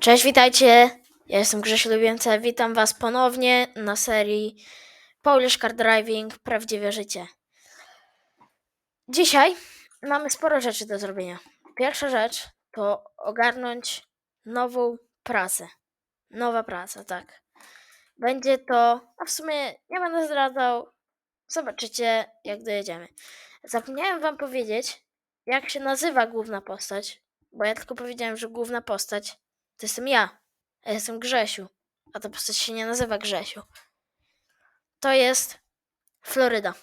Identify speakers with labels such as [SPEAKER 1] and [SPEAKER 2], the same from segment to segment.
[SPEAKER 1] Cześć, witajcie. Ja jestem Grzesiu Lubięce. Witam Was ponownie na serii Polish Car Driving Prawdziwe Życie. Dzisiaj mamy sporo rzeczy do zrobienia. Pierwsza rzecz to ogarnąć nową pracę. Nowa praca, tak. Będzie to, a w sumie nie będę zdradzał. Zobaczycie, jak dojedziemy. Zapomniałem Wam powiedzieć, jak się nazywa główna postać, bo ja tylko powiedziałem, że główna postać to jestem ja. Ja jestem Grzesiu. A ta postać się nie nazywa Grzesiu. To jest Floryda.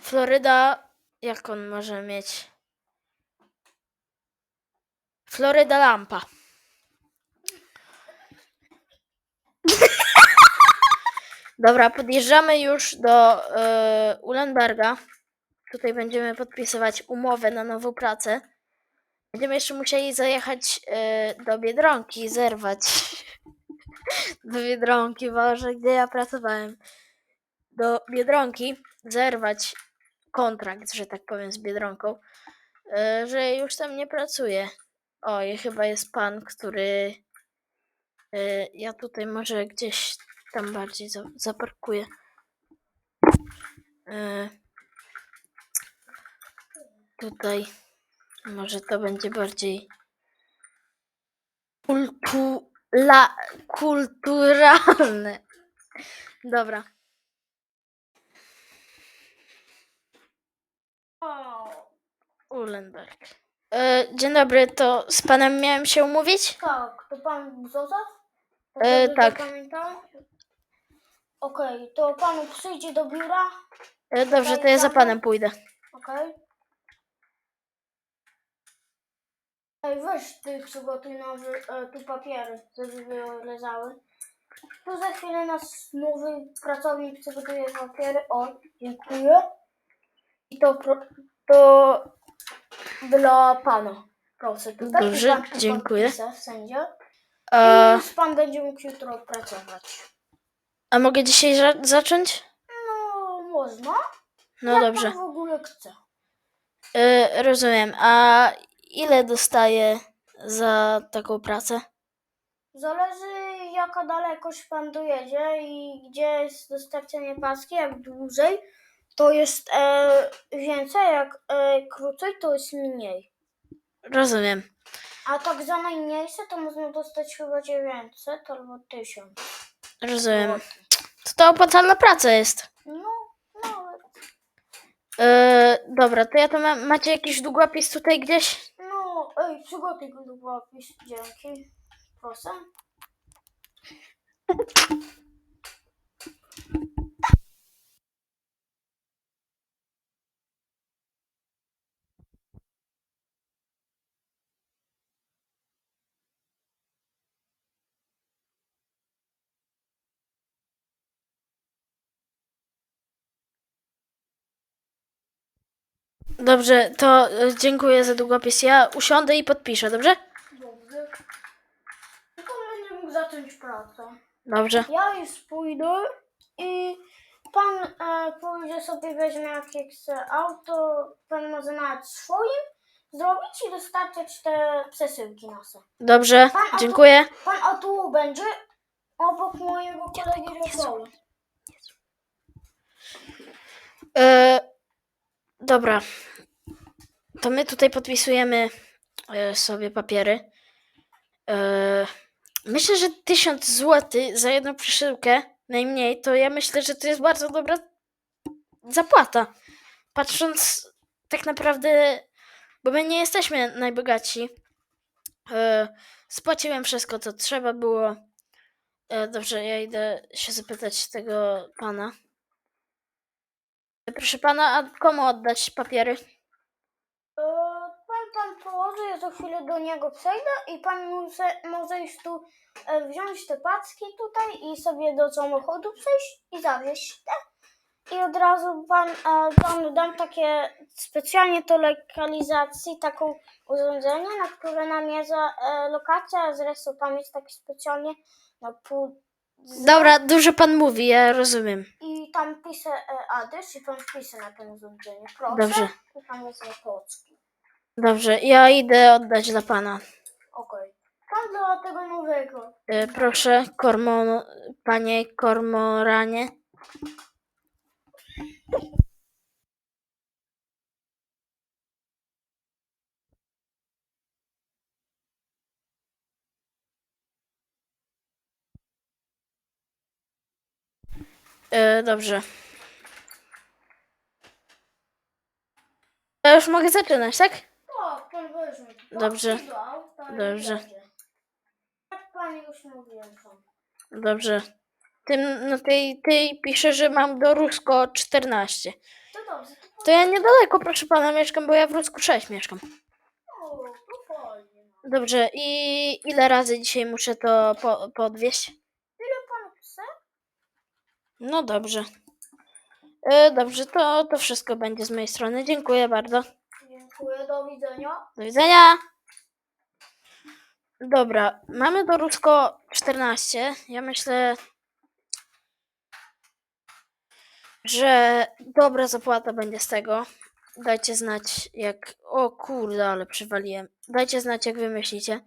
[SPEAKER 1] Floryda, jak on może mieć? Floryda Lampa. Dobra, podjeżdżamy już do yy, Ulenberga. Tutaj będziemy podpisywać umowę na nową pracę. Będziemy jeszcze musieli zajechać e, do Biedronki i zerwać. do Biedronki, Boże, gdzie ja pracowałem. Do Biedronki zerwać kontrakt, że tak powiem, z Biedronką, e, że już tam nie pracuję. O, i chyba jest pan, który e, ja tutaj może gdzieś tam bardziej za, zaparkuję. E, tutaj. Może to będzie bardziej kultu, la, kulturalne. Dobra.
[SPEAKER 2] O,
[SPEAKER 1] Ulenberg. E, dzień dobry, to z panem miałem się umówić?
[SPEAKER 2] tak, to pan Zozaf?
[SPEAKER 1] E,
[SPEAKER 2] dobrze
[SPEAKER 1] tak.
[SPEAKER 2] zapamiętałem? Okej, to panu przyjdzie do biura,
[SPEAKER 1] E, dobrze, to ja za panem pójdę.
[SPEAKER 2] okej? Ej, weź ty przygotuj nowy, e, tu papiery, żeby wyleżały. Tu za chwilę nas nowy pracownik przygotuje papiery. O, dziękuję. I to, pro, to dla pana. Proszę tutaj.
[SPEAKER 1] Dobrze,
[SPEAKER 2] pan tu
[SPEAKER 1] dziękuję.
[SPEAKER 2] podpisze, Sędzia. I już pan będzie mógł jutro pracować.
[SPEAKER 1] a mogę dzisiaj za- zacząć?
[SPEAKER 2] No, można.
[SPEAKER 1] No
[SPEAKER 2] Jak
[SPEAKER 1] dobrze.
[SPEAKER 2] pan w ogóle chce.
[SPEAKER 1] E, rozumiem. A ile dostaję za taką pracę?
[SPEAKER 2] Zależy jaka dalekość pan dojedzie i gdzie jest dostarczenie paski, jak dłużej, to jest e, więcej, jak e, krócej, to jest mniej.
[SPEAKER 1] Rozumiem.
[SPEAKER 2] A tak za najmniejsze to można dostać chyba 900 albo 1000.
[SPEAKER 1] Rozumiem. To to opłacalna praca jest.
[SPEAKER 2] No, nawet.
[SPEAKER 1] E, dobra, to ja to mam. Macie jakiś długopis tutaj gdzieś?
[SPEAKER 2] Ej, przygotuj go długopis. Dzięki. Proszę.
[SPEAKER 1] Dobrze, to e, dziękuję za długopis. Ja usiądę i podpiszę, dobrze?
[SPEAKER 2] Dobrze. Tylko będzie mógł zacząć pracę.
[SPEAKER 1] Dobrze.
[SPEAKER 2] Ja już pójdę i pan e, pójdzie sobie, weźmie jakie chce auto, pan może nawet swoim zrobić i dostarczyć te przesyłki nasze.
[SPEAKER 1] Dobrze,
[SPEAKER 2] Pan, a
[SPEAKER 1] dziękuję.
[SPEAKER 2] Pan a tu będzie obok mojego kolegi Rafała.
[SPEAKER 1] E, dobra. To my tutaj podpisujemy e, sobie papiery. E, myślę, że 1000 zł za jedną przesyłkę najmniej, to ja myślę, że to jest bardzo dobra zapłata. Patrząc tak naprawdę, bo my nie jesteśmy najbogatsi. E, spłaciłem wszystko, co trzeba było. Dobrze, ja idę się zapytać tego pana. Proszę pana, a komu oddać papiery?
[SPEAKER 2] E, pan tam położy, ja za chwilę do niego przejdę i pan może, może już tu e, wziąć te paczki tutaj i sobie do samochodu przejść i zawieźć te. I od razu pan, e, panu dam takie specjalnie do lokalizacji taką urządzenie, na które namierza e, lokacja, zresztą tam jest taki specjalnie na pół.
[SPEAKER 1] Dobra, dużo pan mówi, ja rozumiem.
[SPEAKER 2] I tam pisze e, adres i pan pisze na tym urządzeniu. Proszę.
[SPEAKER 1] Dobrze.
[SPEAKER 2] I tam jest na polski.
[SPEAKER 1] Dobrze, ja idę oddać dla pana.
[SPEAKER 2] Okej. Tam dla tego nowego.
[SPEAKER 1] E, proszę, kormo, panie kormoranie. E, dobrze. Ja już mogę zaczynać, tak?
[SPEAKER 2] Tak, pan.
[SPEAKER 1] Dobrze. Dobrze.
[SPEAKER 2] Jak pani już mówiłem.
[SPEAKER 1] Dobrze. Tym, na tej, tej pisze, że mam do Rusko 14.
[SPEAKER 2] To dobrze. To
[SPEAKER 1] To ja niedaleko, proszę pana, mieszkam, bo ja w Rusku 6 mieszkam.
[SPEAKER 2] O, to fajnie.
[SPEAKER 1] Dobrze, i ile razy dzisiaj muszę to po, podwieźć? No dobrze. E, dobrze, to, to wszystko będzie z mojej strony. Dziękuję bardzo.
[SPEAKER 2] Dziękuję, do widzenia.
[SPEAKER 1] Do widzenia. Dobra, mamy do Rusko 14. Ja myślę, że dobra zapłata będzie z tego. Dajcie znać, jak. O kurde, ale przywaliłem. Dajcie znać, jak wy myślicie.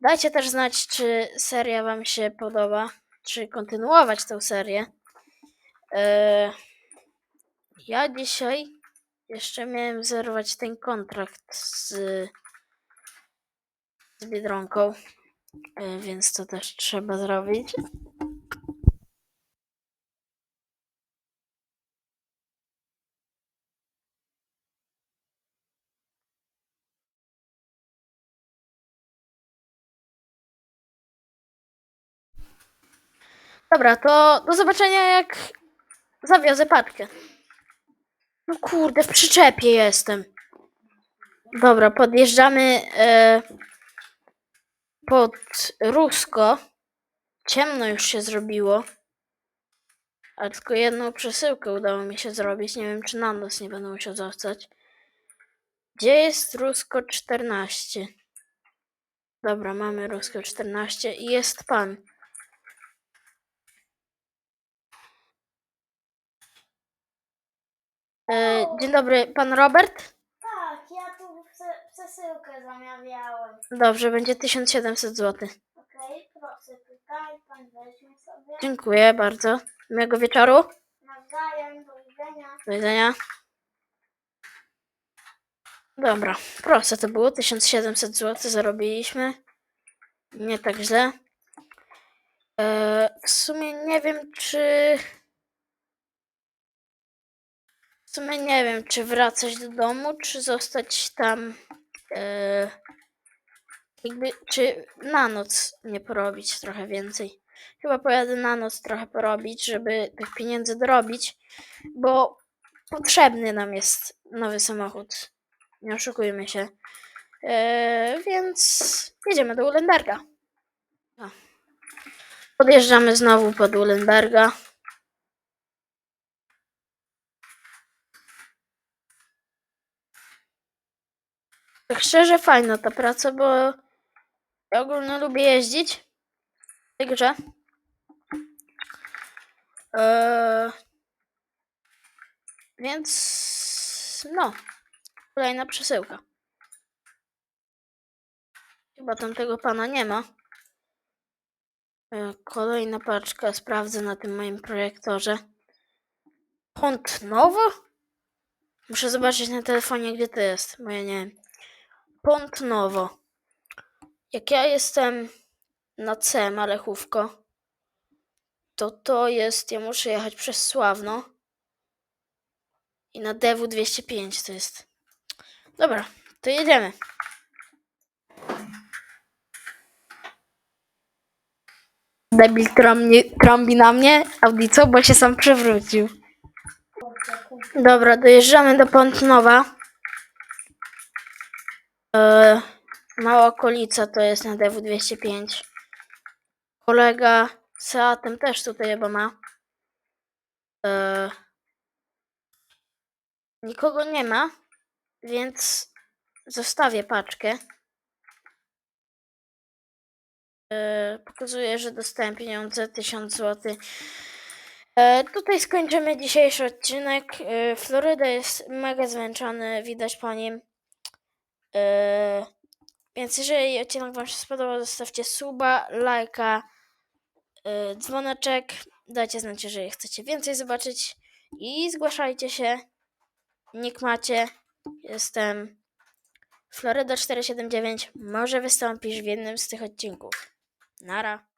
[SPEAKER 1] Dajcie też znać, czy seria Wam się podoba, czy kontynuować tę serię. E, ja dzisiaj jeszcze miałem zerwać ten kontrakt z, z Biedronką, e, więc to też trzeba zrobić. Dobra, to do zobaczenia jak zawiozę paczkę. No kurde, w przyczepie jestem. Dobra, podjeżdżamy e, pod Rusko. Ciemno już się zrobiło. A tylko jedną przesyłkę udało mi się zrobić. Nie wiem, czy na noc nie będę musiał zostać. Gdzie jest Rusko 14? Dobra, mamy Rusko 14 i jest pan. E, dzień dobry, pan Robert?
[SPEAKER 2] Tak, ja tu prze- przesyłkę zamawiałem.
[SPEAKER 1] Dobrze, będzie 1700 zł.
[SPEAKER 2] Okej, proszę tutaj, pan weźmie sobie.
[SPEAKER 1] Dziękuję bardzo. Miłego wieczoru.
[SPEAKER 2] Nawzajem, do widzenia.
[SPEAKER 1] Do widzenia. Dobra, proste to było. 1700 zł zarobiliśmy. Nie tak źle. E, w sumie nie wiem, czy. W sumie nie wiem, czy wracać do domu, czy zostać tam. E, jakby, czy na noc nie porobić trochę więcej. Chyba pojadę na noc trochę porobić, żeby tych pieniędzy dorobić, bo potrzebny nam jest nowy samochód. Nie oszukujmy się. E, więc jedziemy do Ulenberga. Podjeżdżamy znowu pod Ulenberga. Tak szczerze fajna ta praca, bo ja ogólnie lubię jeździć w tej grze. Eee, więc no, kolejna przesyłka. Chyba tam tego pana nie ma. E, Kolejna paczka, sprawdzę na tym moim projektorze. Pont nowo? Muszę zobaczyć na telefonie, gdzie to jest, bo ja nie wiem. Pont nowo. Jak ja jestem na C, Malechówko, to to jest, ja muszę jechać przez Sławno. I na DW 205 to jest. Dobra, to jedziemy. Debil trąbi, trąbi na mnie, Audico, bo się sam przewrócił. Dobra, dojeżdżamy do Pątnowa. E, mała okolica to jest na DW 205. Kolega z Seatem też tutaj chyba ma. E, nikogo nie ma, więc zostawię paczkę. E, pokazuje, że dostałem pieniądze 1000 zł. E, tutaj skończymy dzisiejszy odcinek. Floryda jest mega zmęczony, widać po nim. Yy, więc jeżeli odcinek Wam się spodobał, zostawcie suba, lajka, yy, dzwoneczek. Dajcie znać, jeżeli chcecie więcej zobaczyć. I zgłaszajcie się. Nick macie. Jestem Florida479. Może wystąpisz w jednym z tych odcinków. Nara.